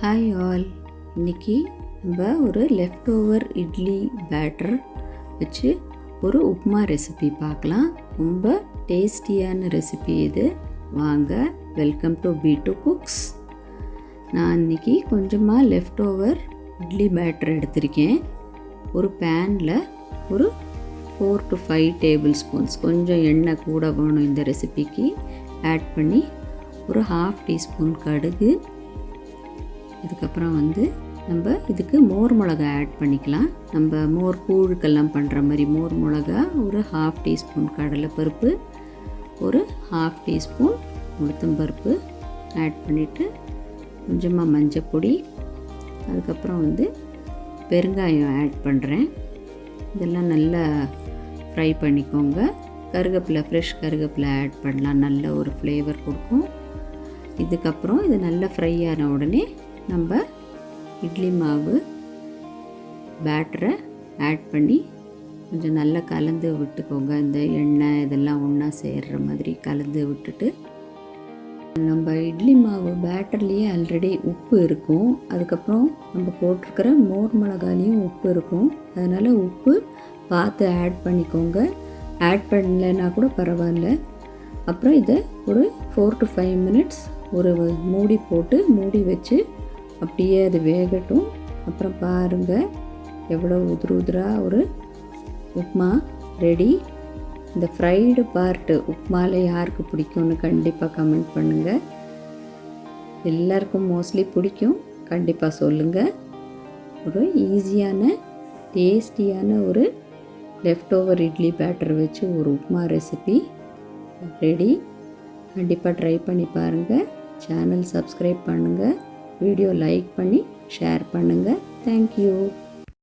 Hi all இன்றைக்கி நம்ம ஒரு லெஃப்ட் ஓவர் இட்லி பேட்டர் வச்சு ஒரு உப்புமா ரெசிபி பார்க்கலாம். ரொம்ப டேஸ்டியான ரெசிபி இது. வாங்க welcome to B two cooks நான் இன்றைக்கி கொஞ்சமாக லெஃப்ட் ஓவர் இட்லி பேட்டர் எடுத்திருக்கேன். ஒரு பேனில் ஒரு four to five table spoons கொஞ்சம் எண்ணெய் கூட வேணும் இந்த ரெசிபிக்கு ஆட் பண்ணி ஒரு ஹாஃப் டீஸ்பூன் கடுகு இதுக்கப்புறம் வந்து நம்ம இதுக்கு மோர் மிளகா ஆட் பண்ணிக்கலாம். நம்ம மோர் கூழுக்கெல்லாம் பண்ணுற மாதிரி மோர் மிளகா ஒரு ஹாஃப் டீஸ்பூன் கடலைப்பருப்பு ஒரு ஹாஃப் டீஸ்பூன் உளுத்தம்பருப்பு ஆட் பண்ணிவிட்டு கொஞ்சமாக மஞ்சப்பொடி அதுக்கப்புறம் வந்து பெருங்காயம் ஆட் பண்ணுறேன் இதெல்லாம் நல்லா ஃப்ரை பண்ணிக்கோங்க. கருவேப்பிலை ஃப்ரெஷ் கருகப்பிலை ஆட் பண்ணலாம். நல்ல ஒரு ஃப்ளேவர் கொடுக்கும். இதுக்கப்புறம் இது நல்லா ஃப்ரை ஆன உடனே நம்ம இட்லி மாவு பேட்டரை ஆட் பண்ணி கொஞ்சம் நல்லா கலந்து விட்டுக்கோங்க. இந்த எண்ணெய் இதெல்லாம் ஒன்றா சேர்கிற மாதிரி கலந்து விட்டுட்டு நம்ம இட்லி மாவு பேட்டர்லேயே ஆல்ரெடி உப்பு இருக்கும். அதுக்கப்புறம் நம்ம போட்டிருக்கிற மோர் மிளகாலையும் உப்பு இருக்கும். அதனால் உப்பு பார்த்து ஆட் பண்ணிக்கோங்க. ஆட் பண்ணலைன்னா கூட பரவாயில்ல. அப்புறம் இதை ஒரு ஃபோர் டு ஃபைவ் மினிட்ஸ் ஒரு மூடி போட்டு மூடி வச்சு அப்படியே அது வேகட்டும். அப்புறம் பாருங்கள் எவ்வளோ உதிரு உதிராக ஒரு உப்மா ரெடி இந்த ஃப்ரைடு பார்ட்டு உப்மாவில் யாருக்கு பிடிக்கும்னு கண்டிப்பாக கமெண்ட் பண்ணுங்கள் எல்லாருக்கும் மோஸ்ட்லி பிடிக்கும். கண்டிப்பாக சொல்லுங்கள் ஒரு ஈஸியான டேஸ்டியான ஒரு லெஃப்ட் ஓவர் இட்லி பேட்டர் வச்சு ஒரு உப்மா ரெசிபி ரெடி கண்டிப்பாக ட்ரை பண்ணி பாருங்கள் சேனல் சப்ஸ்கிரைப் பண்ணுங்கள் வீடியோ லைக் பண்ணி ஷேர் பண்ணுங்கள் தேங்க்யூ